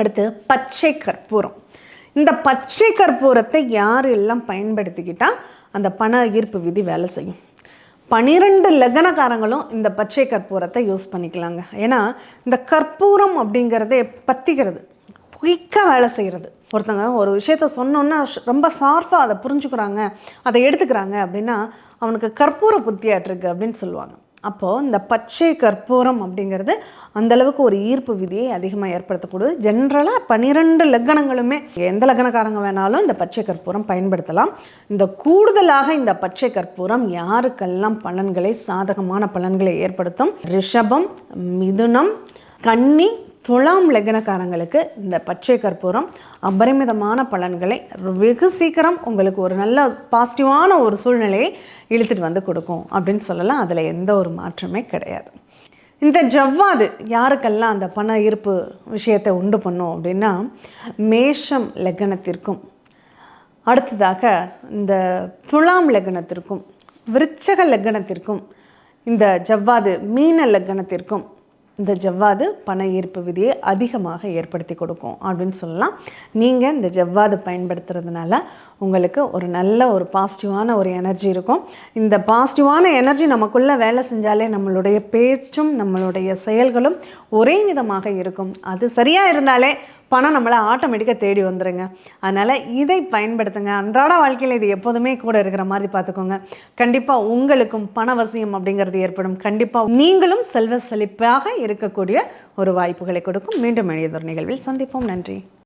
அடுத்து பச்சை கற்பூரம். இந்த பச்சை கற்பூரத்தை யார் எல்லாம் பயன்படுத்திக்கிட்டால் அந்த பண ஈர்ப்பு விதி வேலை செய்யும். பனிரெண்டு லக்னக்காரங்களும் இந்த பச்சை கற்பூரத்தை யூஸ் பண்ணிக்கலாங்க. ஏன்னா இந்த கற்பூரம் அப்படிங்கிறதே பத்திக்கிறது குயிக்காக வேலை செய்கிறது ஒருத்தங்க ஒரு விஷயத்த சொன்னோன்னா ரொம்ப சார்ஃபாக அதை புரிஞ்சுக்கிறாங்க அதை எடுத்துக்கிறாங்க அப்படின்னா அவனுக்கு கற்பூர புத்தியாட்டிருக்கு அப்படின்னு சொல்லுவாங்க. அப்போது இந்த பச்சை கற்பூரம் அப்படிங்கிறது அந்த அளவுக்கு ஒரு ஈர்ப்பு விதியை அதிகமாக ஏற்படுத்தக்கூடாது. ஜென்ரலாக பன்னிரெண்டு லக்கணங்களுமே எந்த லக்கணக்காரங்க வேணாலும் இந்த பச்சை கற்பூரம் பயன்படுத்தலாம். இந்த கூடுதலாக இந்த பச்சை கற்பூரம் யாருக்கெல்லாம் பலன்களை சாதகமான பலன்களை ஏற்படுத்தும்? ரிஷபம் மிதுனம் கன்னி துலாம் லக்னக்காரங்களுக்கு இந்த பச்சை கற்பூரம் அபரிமிதமான பலன்களை வெகு சீக்கிரம் உங்களுக்கு ஒரு நல்ல பாசிட்டிவான ஒரு சூழ்நிலையை இழுத்துட்டு வந்து கொடுக்கும் அப்படின்னு சொல்லலாம். அதில் எந்த ஒரு மாற்றமே கிடையாது. இந்த ஜவ்வாது யாருக்கெல்லாம் அந்த பண ஈர்ப்பு விஷயத்தை உண்டு பண்ணும் அப்படின்னா மேஷம் லக்னத்திற்கும் அடுத்ததாக இந்த துலாம் லக்னத்திற்கும் விருச்சக லக்னத்திற்கும் இந்த ஜவ்வாது மீன லக்னத்திற்கும் இந்த ஜவ்வாது பண ஈர்ப்பு விதியை அதிகமாக ஏற்படுத்தி கொடுக்கும் அப்படின்னு சொல்லலாம். நீங்கள் இந்த ஜவ்வாது பயன்படுத்துறதுனால உங்களுக்கு ஒரு நல்ல ஒரு பாசிட்டிவான ஒரு எனர்ஜி இருக்கும். இந்த பாசிட்டிவான எனர்ஜி நமக்குள்ளே வேலை செஞ்சாலே நம்மளுடைய பேச்சும் நம்மளுடைய செயல்களும் ஒரே விதமாக இருக்கும். அது சரியாக இருந்தாலே பணம் நம்மளை ஆட்டோமேட்டிக்காக தேடி வந்துடுங்க அதனால் இதை பயன்படுத்துங்க. அன்றாட வாழ்க்கையில் இது எப்போதுமே கூட இருக்கிற மாதிரி பார்த்துக்கோங்க. கண்டிப்பாக உங்களுக்கும் பணவசியம் அப்படிங்கிறது ஏற்படும். கண்டிப்பாக நீங்களும் செல்வ செழிப்பாக இருக்கக்கூடிய ஒரு வாய்ப்புகளை கொடுக்கும். மீண்டும் எளியதொரு நிகழ்வில் சந்திப்போம். நன்றி.